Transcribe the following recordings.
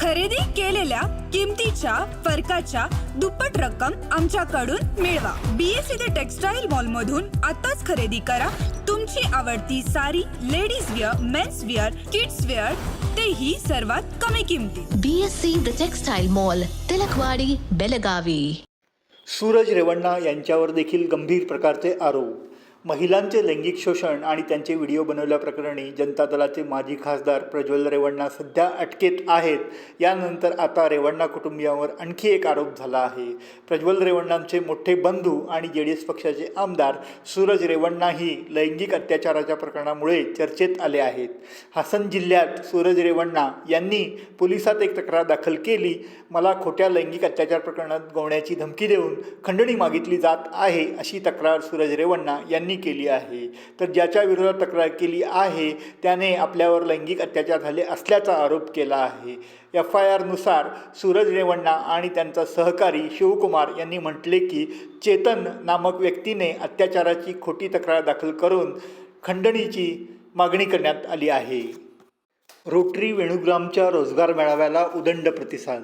खरेदी केलेल्या किमतीच्या फरकाच्या दुप्पट रक्कम आमच्याकडून मिळवा. बीएससी द टेक्सटाईल मॉल मधून आताच खरेदी करा. तुमची आवडती सारी ladies wear men's wear kids wear तेही सर्वात कमी किमतीत BSC the textile mall Tilakwadi Belagavi. Suraj Revanna यांच्यावर देखील गंभीर प्रकारचे आरोप. महिलांचे लैंगिक शोषण आणि त्यांचे व्हिडिओ बनवल्याप्रकरणी जनता दलाचे माजी खासदार प्रज्वल रेवण्णा सध्या अटकेत आहेत. यानंतर आता रेवण्णा कुटुंबियांवर आणखी एक आरोप झाला आहे. प्रज्वल रेवण्णांचे मोठे बंधू आणि जे डी एस पक्षाचे आमदार सूरज रेवण्णाही लैंगिक अत्याचाराच्या प्रकरणामुळे चर्चेत आले आहेत. हासन जिल्ह्यात सूरज रेवण्णा यांनी पोलिसात एक तक्रार दाखल केली. मला खोट्या लैंगिक अत्याचार प्रकरणात गोवण्याची धमकी देऊन खंडणी मागितली जात आहे अशी तक्रार सूरज रेवण्णा यांनी केली आहे. तर ज्याच्या विरोधात तक्रार केली आहे त्याने आपल्यावर लैंगिक अत्याचार झाले असल्याचा आरोप केला आहे. एफ आय आरनुसार सूरज रेवण्णा आणि त्यांचा सहकारी शिवकुमार यांनी म्हटले की चेतन नामक व्यक्तीने अत्याचाराची खोटी तक्रार दाखल करून खंडणीची मागणी करण्यात आली आहे. रोटरी वेणुग्रामच्या रोजगार मेळाव्याला उदंड प्रतिसाद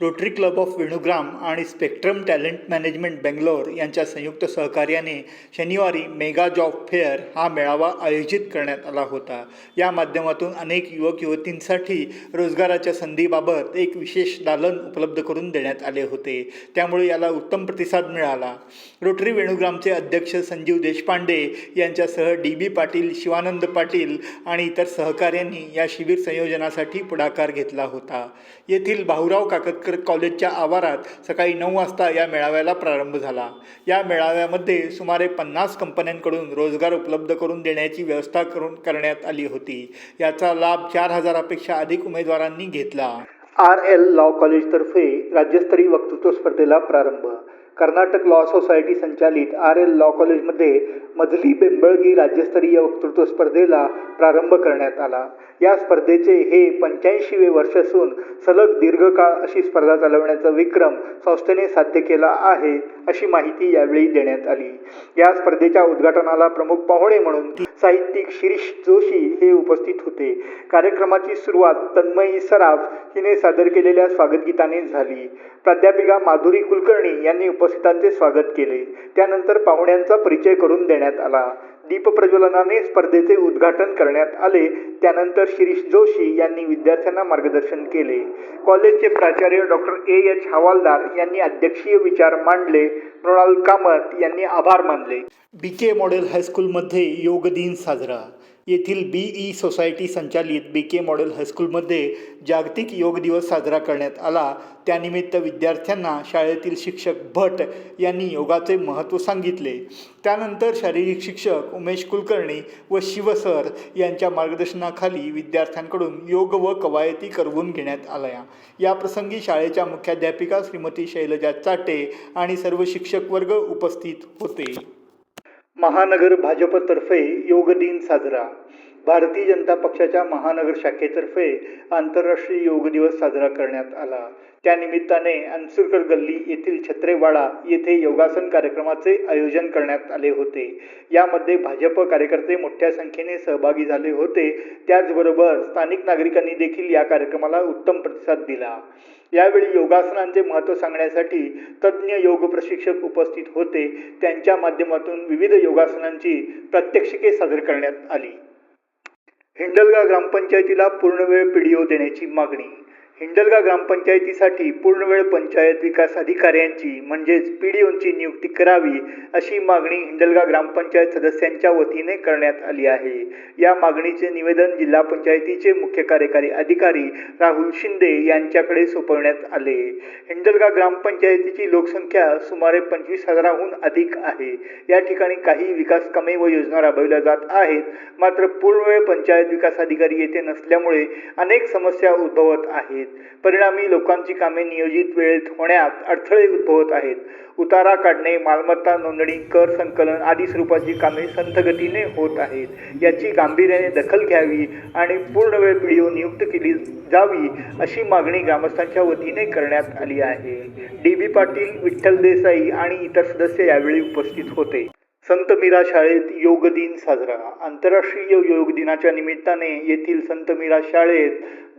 रोटरी क्लब ऑफ वेणुग्राम आणि स्पेक्ट्रम टॅलेंट मॅनेजमेंट बेंगलोर यांच्या संयुक्त सहकार्याने शनिवारी मेगा जॉब फेअर हा मेळावा आयोजित करण्यात आला होता. या माध्यमातून अनेक युवक युवतींसाठी रोजगाराच्या संधीबाबत एक विशेष दालन उपलब्ध करून देण्यात आले होते. त्यामुळे याला उत्तम प्रतिसाद मिळाला. रोटरी वेणुग्रामचे अध्यक्ष संजीव देशपांडे यांच्यासह डी बी पाटील शिवानंद पाटील आणि इतर सहकाऱ्यांनी या शिबिर संयोजनासाठी पुढाकार घेतला होता. येथील भाऊराव काकतकर कॉलेजच्या आवारात सकाळी नऊ वाजता या मेळाव्याला प्रारंभ झाला. या मेळाव्यामध्ये सुमारे पन्नास कंपन्यांकडून रोजगार उपलब्ध करून देण्याची व्यवस्था करून करण्यात आली होती. याचा लाभ चार हजारापेक्षा अधिक उमेदवारांनी घेतला. आर एल लॉ कॉलेजतर्फे राज्यस्तरीय वक्तृत्व स्पर्धेला प्रारंभ कर्नाटक लॉ सोसायटी संचालित आर एल लॉ कॉलेजमध्ये मजली बेंबळगी राज्यस्तरीय वक्तृत्व स्पर्धेला प्रारंभ करण्यात आला. या स्पर्धेचे हे पंच्याऐंशीवे वर्ष असून सलग दीर्घकाळ अशी स्पर्धा चालवण्याचा विक्रम संस्थेने साध्य केला आहे अशी माहिती यावेळी देण्यात आली. या स्पर्धेच्या उद्घाटनाला प्रमुख पाहुणे म्हणून साहित्यिक शिरीष जोशी हे उपस्थित होते. कार्यक्रमाची सुरुवात तन्मयी सराफ हिने सादर केलेल्या स्वागतगीताने झाली. प्राध्यापिका माधुरी कुलकर्णी यांनी उपस्थितांचे स्वागत केले. त्यानंतर पाहुण्यांचा परिचय करून देण्यात आला. दीपप्रज्वलनाने स्पर्धेचे उद्घाटन करण्यात आले. त्यानंतर शिरीष जोशी यांनी विद्यार्थ्यांना मार्गदर्शन केले. कॉलेजचे प्राचार्य डॉक्टर ए. एच. हवालदार यांनी अध्यक्षीय विचार मांडले. मृणाल कामत यांनी आभार मानले. बी के मॉडेल हायस्कूलमध्ये योग दिन साजरा. येथील बी ई सोसायटी संचालित बी के मॉडेल हायस्कूलमध्ये जागतिक योग दिवस साजरा करण्यात आला. त्यानिमित्त विद्यार्थ्यांना शाळेतील शिक्षक भट यांनी योगाचे महत्त्व सांगितले. त्यानंतर शारीरिक शिक्षक उमेश कुलकर्णी व शिवसर यांच्या मार्गदर्शनाखाली विद्यार्थ्यांकडून योग व कवायती करवून घेण्यात आल्या. याप्रसंगी शाळेच्या मुख्याध्यापिका श्रीमती शैलजा चाटे आणि सर्व शिक्षक वर्ग उपस्थित होते. महानगर भाजपतर्फे योग दिन साजरा. भारतीय जनता पक्षाच्या महानगर शाखेतर्फे आंतरराष्ट्रीय योग दिवस साजरा करण्यात आला. त्यानिमित्ताने अन्सुरकर गल्ली येथील छत्रेवाडा येथे योगासन कार्यक्रमाचे आयोजन करण्यात आले होते. यामध्ये भाजप कार्यकर्ते मोठ्या संख्येने सहभागी झाले होते. त्याचबरोबर स्थानिक नागरिकांनी देखील या कार्यक्रमाला उत्तम प्रतिसाद दिला. यावेळी योगासनांचे महत्त्व सांगण्यासाठी तज्ज्ञ योग प्रशिक्षक उपस्थित होते. त्यांच्या माध्यमातून विविध योगासनांची प्रात्यक्षिके सादर करण्यात आली. हिंडलगा ग्रामपंचायतीला पूर्णवेळ पीडीओ देण्याची मागणी हिंडलगा ग्रामपंचायतीसाठी पूर्णवेळ पंचायत विकास अधिकाऱ्यांची म्हणजेच पी डी ओंची नियुक्ती करावी अशी मागणी हिंडलगा ग्रामपंचायत सदस्यांच्या वतीने करण्यात आली आहे. या मागणीचे निवेदन जिल्हा पंचायतीचे मुख्य कार्यकारी अधिकारी राहुल शिंदे यांच्याकडे सोपवण्यात आले. हिंडलगा ग्रामपंचायतीची लोकसंख्या सुमारे पंचवीस हजाराहून अधिक आहे. या ठिकाणी काही विकास कामे व योजना राबविल्या जात आहेत. मात्र पूर्णवेळ पंचायत विकास अधिकारी येथे नसल्यामुळे अनेक समस्या उद्भवत आहेत. परिणामी लोकांची कामे नियोजित वेळेत होण्यात अडथळे उद्भवत आहेत. उतारा काढणे मालमत्ता नोंदणी कर संकलन आदी स्वरूपाची कामे संथगतीने होत आहेत. याची गांभीर्याने दखल घ्यावी आणि पूर्णवेळ पीडीओ नियुक्त केली जावी अशी मागणी ग्रामस्थांच्या वतीने करण्यात आली आहे. डी बी पाटील विठ्ठल देसाई आणि इतर सदस्य यावेळी उपस्थित होते. संत मीरा शाळेत योग दिन साजरा. आंतरराष्ट्रीय योग दिनाच्या निमित्ताने येथील संत मीरा शाळेत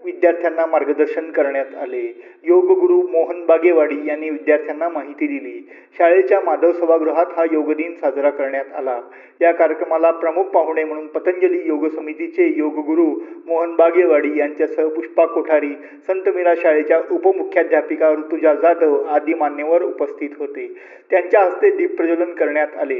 विद्यार्थ्यांना मार्गदर्शन करण्यात आले. योगगुरु मोहन बागेवाडी यांनी विद्यार्थ्यांना माहिती दिली. शाळेच्या माधव सभागृहात हा योग दिन साजरा करण्यात आला. या कार्यक्रमाला प्रमुख पाहुणे म्हणून पतंजली योग समितीचे योगगुरु मोहन बागेवाडी यांच्यासह पुष्पा कोठारी संत मीरा शाळेच्या उपमुख्याध्यापिका ऋतुजा जाधव आदी मान्यवर उपस्थित होते. त्यांच्या हस्ते दीप प्रज्वलन करण्यात आले.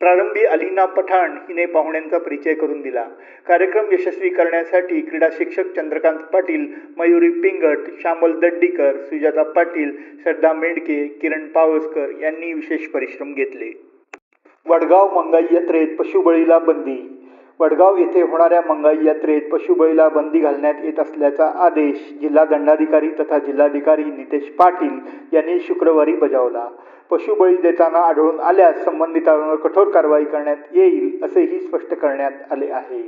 प्रारंभी अलिना पठाण हिने पाहुण्यांचा परिचय करून दिला. कार्यक्रम यशस्वी करण्यासाठी क्रीडा शिक्षक चंद्रकांत पाटील मयुरी पिंगट श्यामल दड्डीकर सुजाता पाटील श्रद्धा मेंढके किरण पावसकर यांनी विशेष परिश्रम घेतले. वडगाव मंगाई यात्रेत पशुबळीला बंदी. वडगाव येथे होणाऱ्या मंगाई यात्रेत पशुबळीला बंदी घालण्यात येत असल्याचा आदेश जिल्हा दंडाधिकारी तथा जिल्हाधिकारी नितेश पाटील यांनी शुक्रवारी बजावला. पशुबळी देताना आढळून आल्यास संबंधितांवर कठोर कारवाई करण्यात येईल असेही स्पष्ट करण्यात आले आहे.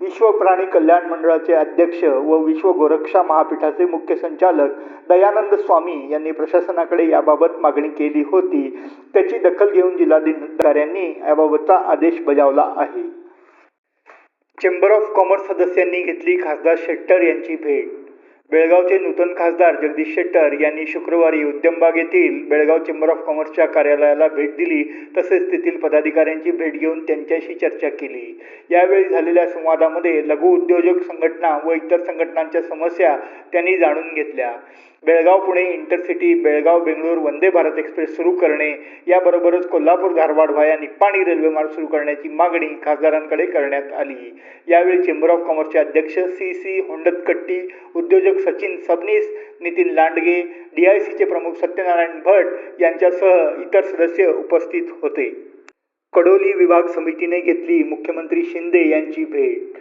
विश्व प्राणी कल्याण मंडळाचे अध्यक्ष व विश्व गोरक्षा महापीठाचे मुख्य संचालक दयानंद स्वामी यांनी प्रशासनाकडे याबाबत मागणी केली होती. त्याची दखल घेऊन जिल्हाधिकाऱ्यांनी याबाबतचा आदेश बजावला आहे. चेंबर ऑफ कॉमर्स सदस्यांनी घेतली खासदार शेट्टर यांची भेट बेळगावचे नूतन खासदार जगदीश शेट्टर यांनी शुक्रवारी उद्यमबाग येथील बेळगाव चेंबर ऑफ कॉमर्सच्या कार्यालयाला भेट दिली. तसेच तेथील पदाधिकाऱ्यांची भेट घेऊन त्यांच्याशी चर्चा केली. यावेळी झालेल्या संवादामध्ये लघु उद्योजक संघटना व इतर संघटनांच्या समस्या त्यांनी जाणून घेतल्या. बेळगाव पुणे इंटरसिटी बेळगाव बेंगळूर वंदे भारत एक्सप्रेस सुरू करणे याबरोबरच कोल्हापूर धारवाड व्हाया निप्पाणी रेल्वे मार्ग सुरू करण्याची मागणी खासदारांकडे करण्यात आली. यावेळी चेंबर ऑफ कॉमर्सचे अध्यक्ष सी सी होंडतकट्टी उद्योजक सचिन सबनीस नितीन लांडगे डी आय प्रमुख सत्यनारायण भट यांच्यासह इतर सदस्य उपस्थित होते. कडोली विभाग समितीने घेतली मुख्यमंत्री शिंदे यांची भेट.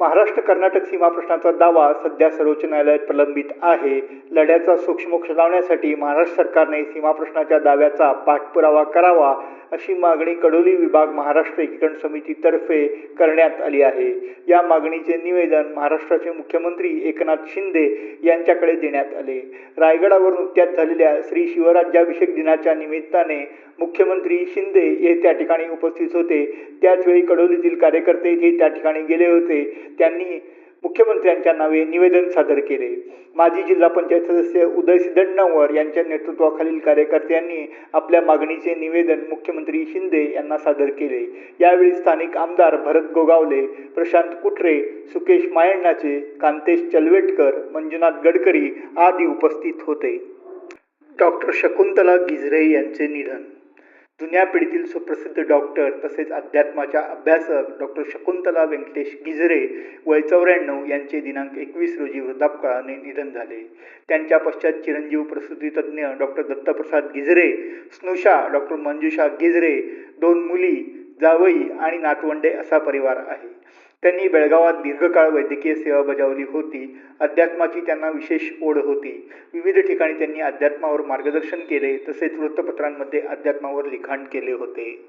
महाराष्ट्र कर्नाटक सीमा प्रश्नाचा दावा सध्या सर्वोच्च न्यायालयात प्रलंबित आहे. लढ्याचा सूक्ष्मोक्ष लावण्यासाठी महाराष्ट्र सरकारने सीमा प्रश्नाच्या दाव्याचा पाठपुरावा करावा. अशी मागणी कडोली विभाग महाराष्ट्र एकीकरण समितीतर्फे करण्यात आली आहे. या मागणीचे निवेदन महाराष्ट्राचे मुख्यमंत्री एकनाथ शिंदे यांच्याकडे देण्यात आले. रायगडावर नुकत्याच झालेल्या श्री शिवराज्याभिषेक दिनाच्या निमित्ताने मुख्यमंत्री शिंदे हे त्या ठिकाणी उपस्थित होते. त्याचवेळी कडोलीतील कार्यकर्ते हे त्या ठिकाणी गेले होते. त्यांनी मुख्यमंत्र्यांच्या नावे निवेदन सादर केले. माजी जिल्हा पंचायत सदस्य उदय सिद्धण्णवर यांच्या नेतृत्वाखालील कार्यकर्त्यांनी आपल्या मागणीचे निवेदन मुख्यमंत्री शिंदे यांना सादर केले. यावेळी स्थानिक आमदार भरत गोगावले प्रशांत कुटरे सुकेश मायण्णाचे कांतेश चलवेटकर मंजुनाथ गडकरी आदी उपस्थित होते. डॉक्टर शकुंतला गिजरे यांचे निधन. जुन्या पिढीतील सुप्रसिद्ध डॉक्टर तसेच अध्यात्माच्या अभ्यासक डॉक्टर शकुंतला व्यंकटेश गिजरे वय चौऱ्याण्णव यांचे दिनांक एकवीस रोजी वृद्धापकाळाने निधन झाले. त्यांच्या पश्चात चिरंजीव प्रसूतीतज्ञ डॉक्टर दत्तप्रसाद गिजरे स्नुषा डॉक्टर मंजुषा गिजरे दोन मुली जावई आणि नातवंडे असा परिवार आहे. त्यांनी बेळगावात दीर्घकाळ वैद्यकीय सेवा बजावली होती. अध्यात्माची त्यांना विशेष ओढ होती. विविध ठिकाणी त्यांनी अध्यात्मावर मार्गदर्शन केले. तसेच वृत्तपत्रांमध्ये अध्यात्मावर लिखाण केले होते.